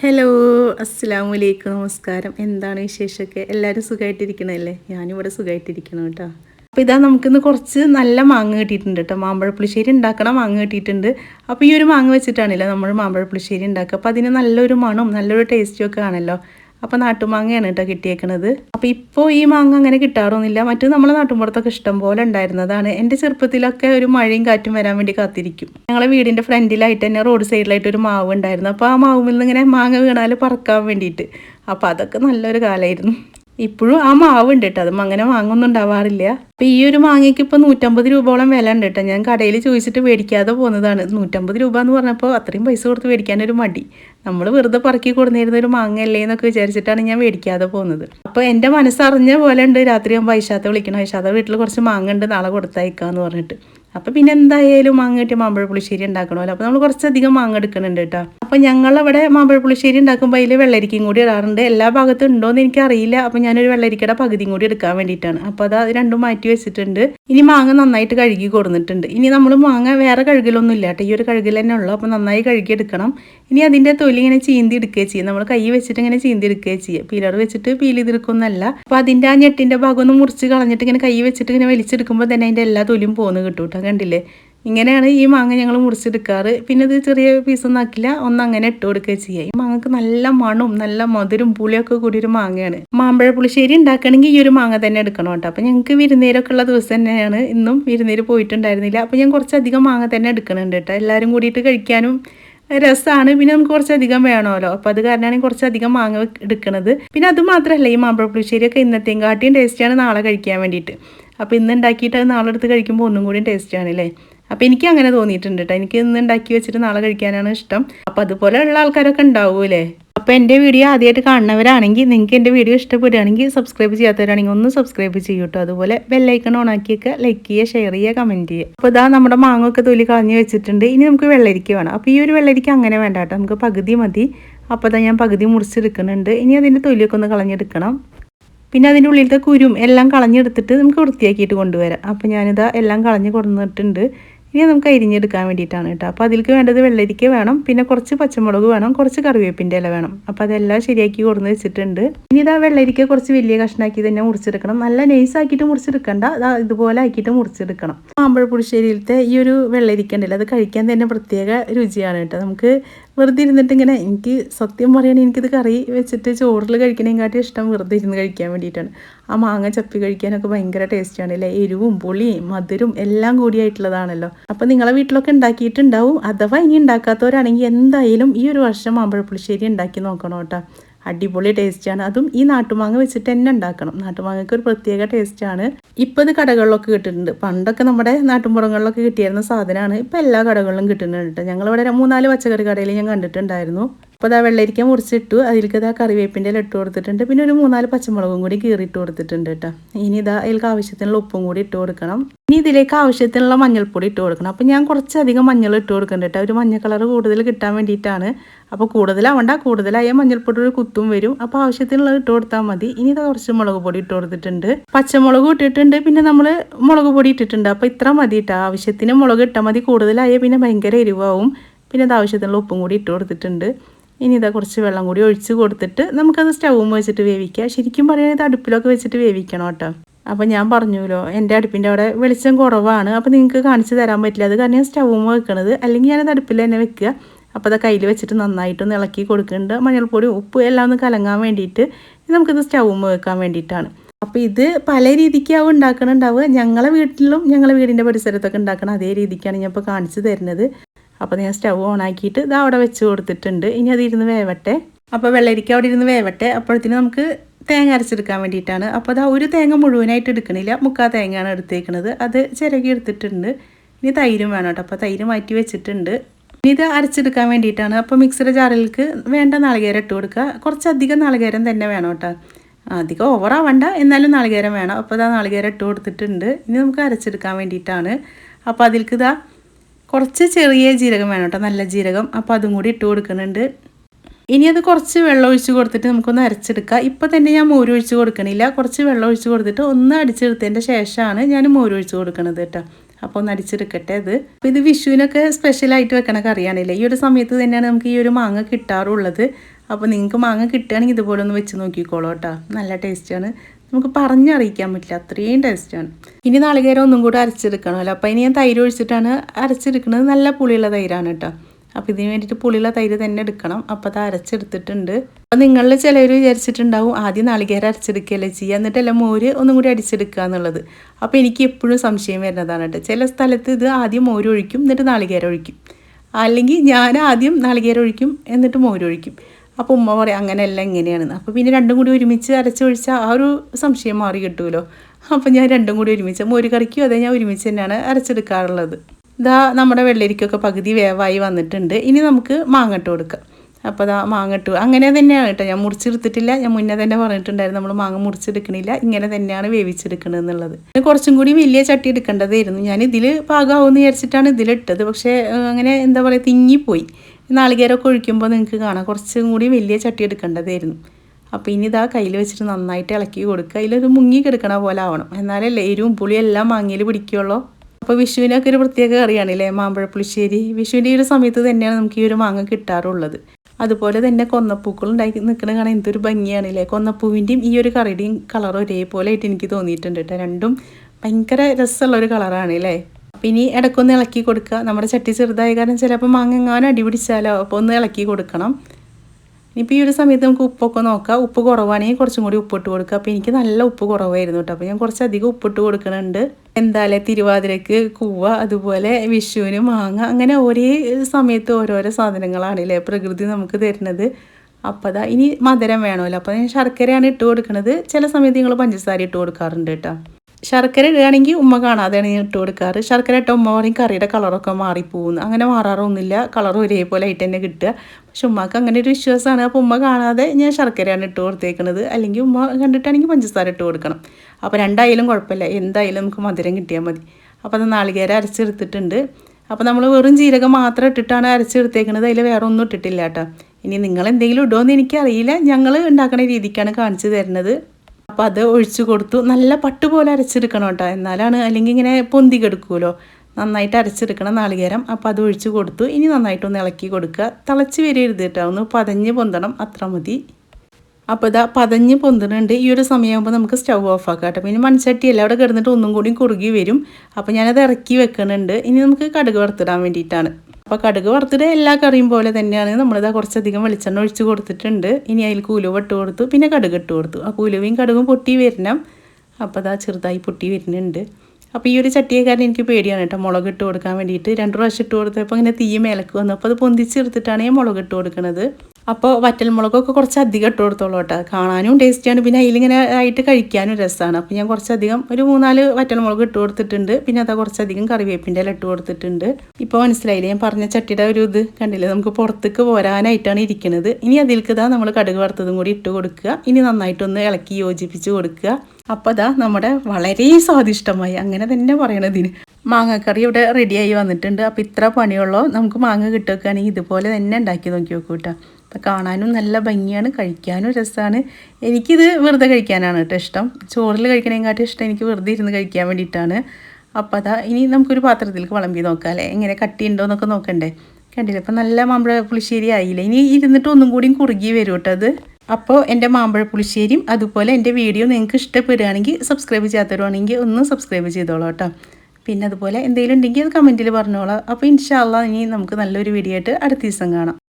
Hello അസ്സാം വലൈക്കും നമസ്കാരം. എന്താണ് വിശേഷമൊക്കെ? എല്ലാവരും സുഖമായിട്ടിരിക്കണല്ലേ ഞാനിവിടെ സുഖമായിട്ടിരിക്കണം കേട്ടോ. അപ്പോൾ ഇതാ നമുക്കിന്ന് കുറച്ച് നല്ല മാങ്ങ കിട്ടിയിട്ടുണ്ട് കേട്ടോ. മാമ്പഴപ്പുളിശ്ശേരി ഉണ്ടാക്കണ മാങ്ങ കിട്ടിയിട്ടുണ്ട്. അപ്പോൾ ഈ ഒരു മാങ്ങ വെച്ചിട്ടാണല്ലോ നമ്മൾ മാമ്പഴപ്പുളിശ്ശേരി ഉണ്ടാക്കുക. അപ്പോൾ അതിന് നല്ലൊരു മണവും നല്ലൊരു ടേസ്റ്റും ഒക്കെ ആണല്ലോ. അപ്പോൾ നാട്ടുമാങ്ങയാണ് കേട്ടോ കിട്ടിയേക്കണത്. അപ്പോൾ ഇപ്പോൾ ഈ മാങ്ങ അങ്ങനെ കിട്ടാറൊന്നുമില്ല. മറ്റു നമ്മളെ നാട്ടുമ്പുറത്തൊക്കെ ഇഷ്ടം പോലെ ഉണ്ടായിരുന്നതാണ്. എന്റെ ചെറുപ്പത്തിലൊക്കെ ഒരു മഴയും കാറ്റും വരാൻ വേണ്ടി കാത്തിരിക്കും. ഞങ്ങളെ വീടിന്റെ ഫ്രണ്ടിലായിട്ട് തന്നെ റോഡ് സൈഡിലായിട്ട് ഒരു മാവ് ഉണ്ടായിരുന്നു അപ്പോൾ ആ മാവിൽ നിന്ന് ഇങ്ങനെ മാങ്ങ വീണാൽ പറക്കാൻ വേണ്ടിയിട്ട്. അപ്പോൾ അതൊക്കെ നല്ലൊരു കാലമായിരുന്നു ഇപ്പോഴും ആ മാവ് ഉണ്ട് കേട്ടോ. അതും അങ്ങനെ വാങ്ങുന്നുണ്ടാവാറില്ല. അപ്പൊ ഈ ഒരു മാങ്ങയ്ക്ക് ഇപ്പൊ നൂറ്റമ്പത് രൂപയോളം വില ഉണ്ട് കേട്ടോ. ഞാൻ കടയിൽ ചോദിച്ചിട്ട് മേടിക്കാതെ പോകുന്നതാണ് നൂറ്റമ്പത് രൂപ എന്ന് പറഞ്ഞപ്പോൾ അത്രയും പൈസ കൊടുത്ത് മേടിക്കാനൊരു മടി. നമ്മൾ വെറുതെ പറക്കി കൊടുന്നിരുന്ന ഒരു മാങ്ങ അല്ലേ എന്നൊക്കെ വിചാരിച്ചിട്ടാണ് ഞാൻ മേടിക്കാതെ പോകുന്നത് അപ്പോൾ എന്റെ മനസ്സറിഞ്ഞ പോലെ ഉണ്ട്. രാത്രി ആകുമ്പോൾ വൈശാത്ത വിളിക്കണം. വൈശാത്ത വീട്ടിൽ കുറച്ച് മാങ്ങ ഉണ്ട്. നാളെ കൊടുത്തയക്കാന്ന് പറഞ്ഞിട്ട്. അപ്പോൾ പിന്നെ എന്തായാലും മാങ്ങ കിട്ടിയ മാമ്പഴ പുളിശ്ശേരി ഉണ്ടാക്കണമല്ലോ. അപ്പോൾ നമ്മൾ കുറച്ചധികം മാങ്ങ എടുക്കുന്നുണ്ട് കേട്ടോ. അപ്പോൾ ഞങ്ങളവിടെ മാമ്പഴ പുളിശ്ശേരി ഉണ്ടാക്കുമ്പോൾ അതിൽ വെള്ളരിക്കയും കൂടി ഇടാറുണ്ട്. എല്ലാ ഭാഗത്തും ഉണ്ടോ എന്ന് എനിക്കറിയില്ല. അപ്പോൾ ഞാനൊരു വെള്ളരിക്കയുടെ പകുതിയും കൂടി എടുക്കാൻ വേണ്ടിയിട്ടാണ്. അപ്പോൾ അത് രണ്ടും മാറ്റി വെച്ചിട്ടുണ്ട്. ഇനി മാങ്ങ നന്നായിട്ട് കഴുകി കൊടുത്തിട്ടുണ്ട് ഇനി നമ്മൾ മാങ്ങ വേറെ കഴുകലൊന്നും ഇല്ല കേട്ടോ. ഈ ഒരു കഴുകൽ തന്നെ ഉള്ളൂ. അപ്പോൾ നന്നായി കഴുകി എടുക്കണം. ഇനി അതിന്റെ തൊലി ഇങ്ങനെ ചീന്തി എടുക്കുകയും ചെയ്യും നമ്മൾ കൈ വെച്ചിട്ട് ഇങ്ങനെ ചീന്തി എടുക്കുകയും ചെയ്യുക. പീലർ വെച്ചിട്ട് പീൽ ചെയ്തെടുക്കുന്നല്ല അപ്പോൾ അതിന്റെ ആ ഞെട്ടിന്റെ ഭാഗം ഒന്ന് മുറിച്ച് കളഞ്ഞിട്ട് ഇങ്ങനെ കൈ വെച്ചിട്ട് ഇങ്ങനെ വലിച്ചെടുക്കുമ്പോൾ തന്നെ അതിന്റെ എല്ലാ തൊലിയും പോന്ന് കിട്ടും കേട്ടോ. കണ്ടില്ലേ? ഇങ്ങനെയാണ് ഈ മാങ്ങ ഞങ്ങൾ മുറിച്ചെടുക്കാറ്. പിന്നെ ഇത് ചെറിയ പീസൊന്നും ആക്കില്ല. ഒന്ന് അങ്ങനെ ഇട്ട് കൊടുക്കുക ചെയ്യുക ഈ മാങ്ങക്ക് നല്ല മണവും നല്ല മധുരം പുളിയൊക്കെ കൂടി ഒരു മാങ്ങയാണ്. മാമ്പഴ പുളിശ്ശേരി ഉണ്ടാക്കണമെങ്കിൽ ഈ ഒരു മാങ്ങ തന്നെ എടുക്കണം കേട്ടോ. അപ്പം ഞങ്ങൾക്ക് വിരുന്നേരൊക്കെ ഉള്ള ദിവസം തന്നെയാണ്. ഇന്നും വിരുന്നേര് പോയിട്ടുണ്ടായിരുന്നില്ല. അപ്പം ഞാൻ കുറച്ചധികം മാങ്ങ തന്നെ എടുക്കണുണ്ട് കേട്ടോ. എല്ലാവരും കൂടിയിട്ട് കഴിക്കാനും രസമാണ് പിന്നെ നമുക്ക് കുറച്ചധികം വേണമല്ലോ. അപ്പം അത് കാരണമാണ് കുറച്ചധികം മാങ്ങ എടുക്കുന്നത് പിന്നെ അത് മാത്രമല്ല ഈ മാമ്പഴ പുളിശ്ശേരിയൊക്കെ ഇന്നത്തെയും കാട്ടിയും ടേസ്റ്റിയാണ് നാളെ കഴിക്കാൻ വേണ്ടിയിട്ട്. അപ്പോൾ ഇന്ന് ഉണ്ടാക്കിയിട്ട് അത് നാളെ എടുത്ത് കഴിക്കുമ്പോൾ ഒന്നും കൂടി ടേസ്റ്റാണ് അല്ലേ അപ്പോൾ എനിക്ക് അങ്ങനെ തോന്നിയിട്ടുണ്ട് കേട്ടോ എനിക്ക് ഇന്ന് ഉണ്ടാക്കി വെച്ചിട്ട് നാളെ കഴിക്കാനാണ് ഇഷ്ടം. അപ്പോൾ അതുപോലെയുള്ള ആൾക്കാരൊക്കെ ഉണ്ടാവൂലേ അപ്പോൾ എന്റെ വീഡിയോ ആദ്യമായിട്ട് കാണുന്നവരാണെങ്കിൽ നിങ്ങൾക്ക് എന്റെ വീഡിയോ ഇഷ്ടപ്പെടുകയാണെങ്കിൽ സബ്സ്ക്രൈബ് ചെയ്യാത്തവരാണെങ്കിൽ ഒന്ന് സബ്സ്ക്രൈബ് ചെയ്യൂ കേട്ടോ അതുപോലെ ബെല്ലൈക്കൺ ഓൺ ആക്കിയൊക്കെ ലൈക്ക് ചെയ്യുക ഷെയർ ചെയ്യുക കമന്റ് ചെയ്യുക. അപ്പോൾ ഇതാ നമ്മുടെ മാങ്ങൊക്കെ തൊലി കളഞ്ഞ് വെച്ചിട്ടുണ്ട്. ഇനി നമുക്ക് വെള്ളരിക്ക വേണം. അപ്പോൾ ഈ ഒരു വെള്ളരിക്ക അങ്ങനെ വേണ്ട കേട്ടോ നമുക്ക് പകുതി മതി. അപ്പോൾ ഇതാ ഞാൻ പകുതി മുറിച്ചെടുക്കുന്നുണ്ട്. ഇനി അതിന്റെ തൊലിയൊക്കെ ഒന്ന് കളഞ്ഞെടുക്കണം. പിന്നെ അതിന്റെ ഉള്ളിലത്തെ കുരും എല്ലാം കളഞ്ഞെടുത്തിട്ട് നമുക്ക് വൃത്തിയാക്കിയിട്ട് കൊണ്ടുവരാം. അപ്പോൾ ഞാനിതാ എല്ലാം കളഞ്ഞ് കൊടുത്തിട്ടുണ്ട് ഇനി നമുക്ക് അരിഞ്ഞെടുക്കാൻ വേണ്ടിയിട്ടാണ് കേട്ടോ. അപ്പോൾ അതിലേക്ക് വേണ്ടത് വെള്ളരിക്ക വേണം പിന്നെ കുറച്ച് പച്ചമുളക് വേണം കുറച്ച് കറിവേപ്പിന്റെ ഇല വേണം. അപ്പോൾ അതെല്ലാം ശരിയാക്കി കൊടുന്ന് വെച്ചിട്ടുണ്ട്. ഇനി ഇതാ വെള്ളരിക്ക കുറച്ച് വലിയ കഷ്ണാക്കി തന്നെ മുറിച്ചെടുക്കണം. നല്ല നൈസ് ആക്കിയിട്ട് മുറിച്ചെടുക്കണ്ട ഇതുപോലെ ആക്കിയിട്ട് മുറിച്ചെടുക്കണം. മാമ്പഴ ഈ ഒരു വെള്ളരിക്ക ഉണ്ടല്ലോ അത് കഴിക്കാൻ തന്നെ പ്രത്യേക രുചിയാണ് കേട്ടോ. നമുക്ക് വെറുതെ ഇരുന്നിട്ട് ഇങ്ങനെ എനിക്ക് സത്യം പറയുകയാണെങ്കിൽ എനിക്കിത് കറി വെച്ചിട്ട് ചോറിൽ കഴിക്കണേക്കാട്ടി ഇഷ്ടം വെറുതെ ഇരുന്ന് കഴിക്കാൻ വേണ്ടിയിട്ടാണ്. ആ മാങ്ങ ചപ്പി കഴിക്കാനൊക്കെ ഭയങ്കര ടേസ്റ്റാണ് അല്ലേ? എരിവും പുളിയും മധുരം എല്ലാം കൂടിയായിട്ടുള്ളതാണല്ലോ. അപ്പോൾ നിങ്ങളെ വീട്ടിലൊക്കെ ഉണ്ടാക്കിയിട്ടുണ്ടാവും? അഥവാ ഇനി ഉണ്ടാക്കാത്തവരാണെങ്കിൽ എന്തായാലും ഈ ഒരു വർഷം മാമ്പഴപ്പുളിശ്ശേരി ഉണ്ടാക്കി നോക്കണം കേട്ടോ. അടിപൊളി ടേസ്റ്റാണ് അതും ഈ നാട്ടുമാങ്ങ വെച്ചിട്ട് തന്നെ ഉണ്ടാക്കണം. നാട്ടുമാങ്ങയ്ക്ക് ഒരു പ്രത്യേക ടേസ്റ്റാണ് ഇപ്പോൾ ഇത് കടകളിലൊക്കെ കിട്ടുന്നുണ്ട് പണ്ടൊക്കെ നമ്മുടെ നാട്ടുമ്പുറങ്ങളിലൊക്കെ കിട്ടിയിരുന്ന സാധനമാണ് ഇപ്പോൾ എല്ലാ കടകളിലും കിട്ടുന്നുണ്ട് കേട്ടോ. ഞങ്ങളിവിടെ മൂന്നാൽ പച്ചക്കറി കടയിൽ ഞാൻ കണ്ടിട്ടുണ്ടായിരുന്നു. അപ്പോൾ അതാ വെള്ളരിക്ക മുറിച്ചിട്ടു അതിലേക്ക് ഇതാ കറിവേപ്പിന്റെ ഇട്ട് കൊടുത്തിട്ടുണ്ട്. പിന്നെ ഒരു മൂന്നാൽ പച്ചമുളകും കൂടി കീറിയിട്ട് കൊടുത്തിട്ടുണ്ട് കേട്ടോ. ഇനി ഇതാ അതിലേക്ക് ആവശ്യത്തിനുള്ള ഉപ്പും കൂടി ഇട്ട് കൊടുക്കണം. ഇനി ഇതിലേക്ക് ആവശ്യത്തിനുള്ള മഞ്ഞൾപ്പൊടി ഇട്ട് കൊടുക്കണം. അപ്പോൾ ഞാൻ കുറച്ചധികം മഞ്ഞൾ ഇട്ട് കൊടുക്കുന്നുണ്ട് കേട്ടോ. ഒരു മഞ്ഞ കളർ കൂടുതൽ കിട്ടാൻ വേണ്ടിയിട്ടാണ്. അപ്പോൾ കൂടുതലാവണ്ട കൂടുതലായ മഞ്ഞൾപ്പൊടി ഒരു കുത്തും വരും. അപ്പോൾ ആവശ്യത്തിനുള്ളത് ഇട്ട് കൊടുത്താൽ മതി. ഇനി ഇത് കുറച്ച് മുളക് പൊടി ഇട്ട് കൊടുത്തിട്ടുണ്ട്. പച്ചമുളക് ഇട്ടിട്ടുണ്ട് പിന്നെ നമ്മൾ മുളക് പൊടി ഇട്ടിട്ടുണ്ട്. അപ്പോൾ ഇത്ര മതി കേട്ടോ. ആവശ്യത്തിന് മുളക് ഇട്ടാൽ മതി. കൂടുതലായ പിന്നെ ഭയങ്കര എരിവാവും. പിന്നെ അത് ആവശ്യത്തിനുള്ള ഉപ്പും കൂടി ഇട്ട് കൊടുത്തിട്ടുണ്ട്. ഇനി ഇതാ കുറച്ച് വെള്ളം കൂടി ഒഴിച്ച് കൊടുത്തിട്ട് നമുക്കത് സ്റ്റൗവും വെച്ചിട്ട് വേവിക്കുക ശരിക്കും പറയുന്നത് അടുപ്പിലൊക്കെ വെച്ചിട്ട് വേവിക്കണം കേട്ടോ. അപ്പോൾ ഞാൻ പറഞ്ഞുല്ലോ എന്റെ അടുപ്പിന്റെ അവിടെ വെളിച്ചം കുറവാണ്. അപ്പോൾ നിങ്ങൾക്ക് കാണിച്ച് തരാൻ പറ്റില്ല. അത് കാരണം ഞാൻ സ്റ്റൗവും വെക്കണത്. അല്ലെങ്കിൽ ഞാനത് അടുപ്പിൽ തന്നെ വെക്കുക. അപ്പോൾ അത് കയ്യിൽ വെച്ചിട്ട് നന്നായിട്ടൊന്ന് ഇളക്കി കൊടുക്കുന്നുണ്ട്. മഞ്ഞൾപ്പൊടി ഉപ്പ് എല്ലാം ഒന്ന് കലങ്ങാൻ വേണ്ടിയിട്ട് നമുക്കിത് സ്റ്റൗവും വെക്കാൻ വേണ്ടിയിട്ടാണ്. അപ്പോൾ ഇത് പല രീതിക്കാവും ഉണ്ടാക്കണുണ്ടാവുക. ഞങ്ങളെ വീട്ടിലും ഞങ്ങളെ വീടിന്റെ പരിസരത്തൊക്കെ ഉണ്ടാക്കണം അതേ രീതിക്കാണ് ഞാൻ ഇപ്പോൾ കാണിച്ചു തരുന്നത്. അപ്പോൾ ഞാൻ സ്റ്റൗ ഓൺ ആക്കിയിട്ട് ഇത് അവിടെ വെച്ച് കൊടുത്തിട്ടുണ്ട്. ഇനി അതിരുന്ന് വേവട്ടെ. അപ്പോൾ വെള്ളരിക്ക അവിടെ ഇരുന്ന് വേവട്ടെ. അപ്പോഴത്തേന് നമുക്ക് തേങ്ങ അരച്ചെടുക്കാൻ വേണ്ടിയിട്ടാണ്. അപ്പോൾ അത് ഒരു തേങ്ങ മുഴുവനായിട്ട് എടുക്കണില്ല. മുക്കാൽ തേങ്ങയാണ് എടുത്തേക്കുന്നത് അത് ചിരകി എടുത്തിട്ടുണ്ട്. ഇനി തൈരും വേണം കേട്ടോ. അപ്പോൾ തൈര് മാറ്റി വെച്ചിട്ടുണ്ട്. ഇനി ഇത് അരച്ചെടുക്കാൻ വേണ്ടിയിട്ടാണ്. അപ്പോൾ മിക്സിയുടെ ജാറിലേക്ക് വേണ്ട നാളികേരം ഇട്ട് കൊടുക്കുക. കുറച്ചധികം നാളികേരം തന്നെ വേണം കേട്ടോ. അധികം ഓവറാവണ്ട എന്നാലും നാളികേരം വേണം. അപ്പോൾ ഇതാ നാളികേരം ഇട്ട് കൊടുത്തിട്ടുണ്ട്. ഇനി നമുക്ക് അരച്ചെടുക്കാൻ വേണ്ടിയിട്ടാണ്. അപ്പോൾ അതിലേക്ക് ഇതാ കുറച്ച് ചെറിയ ജീരകം വേണം കേട്ടോ നല്ല ജീരകം. അപ്പോൾ അതും കൂടി ഇട്ട് കൊടുക്കുന്നുണ്ട്. ഇനി അത് കുറച്ച് വെള്ളം ഒഴിച്ച് കൊടുത്തിട്ട് നമുക്കൊന്ന് അരച്ചെടുക്കാം. ഇപ്പോൾ തന്നെ ഞാൻ മോര് ഒഴിച്ച് കൊടുക്കണില്ല. കുറച്ച് വെള്ളം ഒഴിച്ച് കൊടുത്തിട്ട് ഒന്ന് അടിച്ചെടുത്തതിന്റെ ശേഷമാണ് ഞാൻ മോര് ഒഴിച്ച് കൊടുക്കണത് കേട്ടോ. അപ്പോൾ ഒന്ന് അടിച്ചെടുക്കട്ടെ ഇത് അപ്പോൾ ഇത് വിഷുവിനൊക്കെ സ്പെഷ്യലായിട്ട് വെക്കണ കറിയാണല്ലേ? ഈ ഒരു സമയത്ത് തന്നെയാണ് നമുക്ക് ഈ ഒരു മാങ്ങ കിട്ടാറുള്ളത്. അപ്പോൾ നിങ്ങൾക്ക് മാങ്ങ കിട്ടുകയാണെങ്കിൽ ഇതുപോലെ ഒന്ന് വെച്ച് നോക്കിക്കോളൂ കേട്ടോ. നല്ല ടേസ്റ്റാണ് നമുക്ക് പറഞ്ഞറിയിക്കാൻ പറ്റില്ല. അത്രയും ടേസ്റ്റാണ് ഇനി നാളികേരം ഒന്നും കൂടെ അരച്ചെടുക്കണമല്ലോ അപ്പോൾ ഇനി ഞാൻ തൈര് ഒഴിച്ചിട്ടാണ് അരച്ചെടുക്കുന്നത്. നല്ല പുളിയുള്ള തൈരാണ് കേട്ടോ. അപ്പോൾ ഇതിന് വേണ്ടിയിട്ട് പുളിയുള്ള തൈര് തന്നെ എടുക്കണം. അപ്പോൾ അത് അരച്ചെടുത്തിട്ടുണ്ട്. അപ്പോൾ നിങ്ങളിൽ ചിലർ വിചാരിച്ചിട്ടുണ്ടാവും ആദ്യം നാളികേരം അരച്ചെടുക്കുകയല്ലേ ചെയ്യുക? എന്നിട്ടല്ല മോര് ഒന്നും കൂടി അടിച്ചെടുക്കുക എന്നുള്ളത്. അപ്പോൾ എനിക്ക് എപ്പോഴും സംശയം വരുന്നതാണ് കേട്ടോ. ചില സ്ഥലത്ത് ഇത് ആദ്യം മോര് ഒഴിക്കും എന്നിട്ട് നാളികേരം ഒഴിക്കും. അല്ലെങ്കിൽ ഞാൻ ആദ്യം നാളികേരം ഒഴിക്കും എന്നിട്ട് മോര് ഒഴിക്കും. അപ്പോൾ ഉമ്മ പറയും അങ്ങനെയല്ല ഇങ്ങനെയാണെന്ന്. അപ്പോൾ പിന്നെ രണ്ടും കൂടി ഒരുമിച്ച് അരച്ചൊഴിച്ചാൽ ആ ഒരു സംശയം മാറി കിട്ടുമല്ലോ അപ്പോൾ ഞാൻ രണ്ടും കൂടി ഒരുമിച്ച് മോര് കറിക്കും അതേ ഞാൻ ഒരുമിച്ച് തന്നെയാണ് അരച്ചെടുക്കാറുള്ളത്. ഇതാ നമ്മുടെ വെള്ളരിക്കൊക്കെ പകുതി വേവായി വന്നിട്ടുണ്ട്. ഇനി നമുക്ക് മാങ്ങട്ട് കൊടുക്കാം. അപ്പോൾ അതാ മാങ്ങട്ടു അങ്ങനെ തന്നെയാണ് കേട്ടോ. ഞാൻ മുറിച്ചെടുത്തിട്ടില്ല. ഞാൻ മുന്നേ തന്നെ പറഞ്ഞിട്ടുണ്ടായിരുന്നു നമ്മൾ മാങ്ങ മുറിച്ചെടുക്കണില്ല. ഇങ്ങനെ തന്നെയാണ് വേവിച്ചെടുക്കണത് എന്നുള്ളത്. കുറച്ചും കൂടി വലിയ ചട്ടി എടുക്കേണ്ടതായിരുന്നു. ഞാൻ ഇതിൽ പാകമാവുമെന്ന് വിചാരിച്ചിട്ടാണ് ഇതിലിട്ടത്. പക്ഷേ അങ്ങനെ എന്താ പറയുക തിങ്ങിപ്പോയി. നാളികേരമൊക്കെ ഒഴിക്കുമ്പോൾ നിങ്ങൾക്ക് കാണാം. കുറച്ചും കൂടി വലിയ ചട്ടി എടുക്കേണ്ടതായിരുന്നു. അപ്പോൾ ഇനി ഇതാ കയ്യിൽ വെച്ചിട്ട് നന്നായിട്ട് ഇളക്കി കൊടുക്കുക. അതിലൊരു മുങ്ങി കിടക്കണ പോലെ ആവണം. എന്നാലല്ലേ എരിവും പുളിയും എല്ലാം മാങ്ങയിൽ പിടിക്കുകയുള്ളൂ അപ്പോൾ വിഷുവിനൊക്കെ ഒരു പ്രത്യേക കറിയാണല്ലേ മാമ്പഴ പുളിശ്ശേരി. വിഷുവിന്റെ ഈ ഒരു സമയത്ത് തന്നെയാണ് നമുക്ക് ഈ ഒരു മാങ്ങ കിട്ടാറുള്ളത്. അതുപോലെ തന്നെ കൊന്നപ്പൂക്കൾ ഉണ്ടാക്കി നിൽക്കുന്ന കാണാൻ എന്തൊരു ഭംഗിയാണ് അല്ലേ. കൊന്നപ്പൂവിന്റെയും ഈ ഒരു കറിയുടെയും കളർ ഒരേപോലെ ആയിട്ട് എനിക്ക് തോന്നിയിട്ടുണ്ട് കേട്ടോ. രണ്ടും ഭയങ്കര രസമുള്ള ഒരു കളറാണ് അല്ലേ. അപ്പം ഇനി ഇടയ്ക്കൊന്ന് ഇളക്കി കൊടുക്കുക. നമ്മുടെ ചട്ടി ചെറുതായ കാരണം ചിലപ്പോൾ മാങ്ങ എങ്ങാനും അടി പിടിച്ചാലോ? അപ്പോൾ ഒന്ന് ഇളക്കി കൊടുക്കണം. ഇനിയിപ്പോൾ ഈ ഒരു സമയത്ത് നമുക്ക് ഉപ്പൊക്കെ നോക്കാം. ഉപ്പ് കുറവാണെങ്കിൽ കുറച്ചും കൂടി ഉപ്പിട്ട് കൊടുക്കുക. അപ്പോൾ എനിക്ക് നല്ല ഉപ്പ് കുറവായിരുന്നു കേട്ടോ. അപ്പോൾ ഞാൻ കുറച്ചധികം ഉപ്പിട്ട് കൊടുക്കുന്നുണ്ട് എന്തായാലും തിരുവാതിരക്ക് കൂവ അതുപോലെ വിഷുവിന് മാങ്ങ അങ്ങനെ ഒരേ സമയത്ത് ഓരോരോ സാധനങ്ങളാണല്ലേ പ്രകൃതി നമുക്ക് തരുന്നത്. അപ്പോൾ അതാ ഇനി മധുരം വേണമല്ലോ. അപ്പോൾ ഞാൻ ശർക്കരയാണ് ഇട്ട് കൊടുക്കുന്നത് ചില സമയത്ത് നിങ്ങൾ പഞ്ചസാര ഇട്ട് കൊടുക്കാറുണ്ട് കേട്ടോ. ശർക്കര ഇടുകയാണെങ്കിൽ ഉമ്മ കാണാതെയാണ് ഞാൻ ഇട്ട് കൊടുക്കാറ്. ശർക്കര ഇട്ട ഉമ്മ പറയും കറിയുടെ കളറൊക്കെ മാറിപ്പോകുന്നു അങ്ങനെ മാറാറൊന്നുമില്ല കളർ ഒരേപോലെ ആയിട്ട് തന്നെ കിട്ടുക. പക്ഷെ ഉമ്മക്ക് അങ്ങനെ ഒരു വിശ്വാസമാണ്. അപ്പോൾ ഉമ്മ കാണാതെ ഞാൻ ശർക്കരയാണ് ഇട്ട് കൊടുത്തേക്കുന്നത് അല്ലെങ്കിൽ ഉമ്മ കണ്ടിട്ടാണെങ്കിൽ പഞ്ചസാര ഇട്ട് കൊടുക്കണം. അപ്പോൾ രണ്ടായാലും കുഴപ്പമില്ല. എന്തായാലും നമുക്ക് മധുരം കിട്ടിയാൽ മതി. അപ്പോൾ അത് നാളികേരം അരച്ചെടുത്തിട്ടുണ്ട്. അപ്പോൾ നമ്മൾ വെറും ജീരകം മാത്രം ഇട്ടിട്ടാണ് അരച്ചെടുത്തേക്കുന്നത് അതിൽ വേറെ ഒന്നും ഇട്ടിട്ടില്ല കേട്ടോ. ഇനി നിങ്ങൾ എന്തെങ്കിലും ഇടുമോയെന്ന് എനിക്കറിയില്ല. ഞങ്ങൾ ഉണ്ടാക്കുന്ന രീതിക്കാണ് കാണിച്ചു തരുന്നത്. അപ്പോൾ അത് ഒഴിച്ചു കൊടുത്തു. നല്ല പട്ട് പോലെ അരച്ചെടുക്കണം കേട്ടോ. എന്നാലാണ് അല്ലെങ്കിൽ ഇങ്ങനെ പൊന്തി കെടുക്കുമല്ലോ നന്നായിട്ട് അരച്ചെടുക്കണം നാളികേരം. അപ്പോൾ അത് ഒഴിച്ചു കൊടുത്തു. ഇനി നന്നായിട്ടൊന്ന് ഇളക്കി കൊടുക്കുക. തിളച്ച് വരരുത് കേട്ടോ. ഒന്ന് പതഞ്ഞ് പൊന്തണം. അത്ര മതി. അപ്പോൾ ഇതാ പതഞ്ഞ് പൊന്തണുണ്ട് ഈ ഒരു സമയമാകുമ്പോൾ നമുക്ക് സ്റ്റൗ ഓഫ് ആക്കാം കേട്ടോ. പിന്നെ മൺചട്ടിയല്ല. അവിടെ കിടന്നിട്ട് ഒന്നും കൂടി കുറുകി വരും. അപ്പോൾ ഞാനത് ഇറക്കി വെക്കുന്നുണ്ട്. ഇനി നമുക്ക് കടുക് വറുത്തിടാൻ വേണ്ടിയിട്ടാണ്. അപ്പോൾ കടുക് വറുത്തിട്ട് എല്ലാ കറിയും പോലെ തന്നെയാണ് നമ്മളിതാ കുറച്ചധികം വെളിച്ചെണ്ണ ഒഴിച്ച് കൊടുത്തിട്ടുണ്ട്. ഇനി അതിൽ കൂലുവ ഇട്ട് കൊടുത്തു പിന്നെ കടുക് ഇട്ട് കൊടുത്തു. ആ കൂലുവയും കടുകും പൊട്ടി വരണം. അപ്പോൾ അതാ ചെറുതായി പൊട്ടി വരുന്നുണ്ട്. അപ്പോൾ ഈ ഒരു ചട്ടിയെക്കാരൻ എനിക്ക് പേടിയാണ് കേട്ടോ മുളക് ഇട്ട് കൊടുക്കാൻ വേണ്ടിയിട്ട്. രണ്ട് പ്രാവശ്യം ഇട്ട് കൊടുത്തപ്പോൾ ഇങ്ങനെ തീ മേലക്ക് വന്നു. അപ്പോൾ അത് പൊന്തിച്ചെടുത്തിട്ടാണ് ഞാൻ മുളക് ഇട്ട് കൊടുക്കുന്നത് അപ്പോൾ വറ്റൽമുളകൊക്കെ കുറച്ച് അധികം ഇട്ട് കൊടുത്തോളൂ കേട്ടോ. കാണാനും ടേസ്റ്റിയാണ് പിന്നെ അതിലിങ്ങനെ ആയിട്ട് കഴിക്കാനും രസമാണ് അപ്പോൾ ഞാൻ കുറച്ചധികം ഒരു മൂന്നാൽ വറ്റൽ മുളക് ഇട്ട് കൊടുത്തിട്ടുണ്ട്. പിന്നെ അതാ കുറച്ചധികം കറിവേപ്പിന്റെ ഇല ഇട്ട് കൊടുത്തിട്ടുണ്ട്. ഇപ്പോൾ മനസ്സിലായില്ലേ? ഞാൻ പറഞ്ഞ ചട്ടിയുടെ ഒരു ഇത് കണ്ടില്ലേ? നമുക്ക് പുറത്തേക്ക് പോരാനായിട്ടാണ് ഇരിക്കുന്നത്. ഇനി അതിൽക്ക് ഇതാ നമ്മൾ കടുക് വറുത്തതും കൂടി ഇട്ട് കൊടുക്കുക. ഇനി നന്നായിട്ടൊന്ന് ഇളക്കി യോജിപ്പിച്ച് കൊടുക്കുക. അപ്പോൾ അതാ നമ്മുടെ വളരെ സ്വാദിഷ്ടമായി. അങ്ങനെ തന്നെ പറയണതിന് മാങ്ങക്കറി ഇവിടെ റെഡിയായി വന്നിട്ടുണ്ട്. അപ്പോൾ ഇത്ര പണിയുള്ളോ. നമുക്ക് മാങ്ങ കിട്ടുകയാണെങ്കിൽ ഇതുപോലെ തന്നെ ഉണ്ടാക്കി നോക്കി നോക്കൂ അപ്പോൾ കാണാനും നല്ല ഭംഗിയാണ് കഴിക്കാനും രസമാണ് എനിക്കിത് വെറുതെ കഴിക്കാനാണ് കേട്ടോ ഇഷ്ടം. ചോറിൽ കഴിക്കണേക്കാട്ടും ഇഷ്ടം എനിക്ക് വെറുതെ ഇരുന്ന് കഴിക്കാൻ വേണ്ടിയിട്ടാണ് അപ്പോൾ അതാ ഇനി നമുക്കൊരു പാത്രത്തിലേക്ക് വിളമ്പി നോക്കാം അല്ലേ? എങ്ങനെ കട്ടി ഉണ്ടോ എന്നൊക്കെ നോക്കണ്ടേ? കണ്ടില്ല? അപ്പം നല്ല മാമ്പഴ പുളിശ്ശേരി ആയില്ല? ഇനി ഇരുന്നിട്ട് ഒന്നും കൂടിയും കുറുകി വരും കേട്ടോ അത്. അപ്പോൾ എന്റെ മാമ്പഴ പുളിശ്ശേരിയും അതുപോലെ എന്റെ വീഡിയോ നിങ്ങൾക്ക് ഇഷ്ടപ്പെടുകയാണെങ്കിൽ സബ്സ്ക്രൈബ് ചെയ്യാത്തവരാണെങ്കിൽ ഒന്ന് സബ്സ്ക്രൈബ് ചെയ്തോളൂ കേട്ടോ പിന്നെ അതുപോലെ എന്തെങ്കിലും ഉണ്ടെങ്കിൽ അത് കമന്റിൽ പറഞ്ഞോളാം. അപ്പോൾ ഇൻഷാല്ല ഇനി നമുക്ക് നല്ലൊരു വീഡിയോ ആയിട്ട് അടുത്ത ദിവസം കാണാം.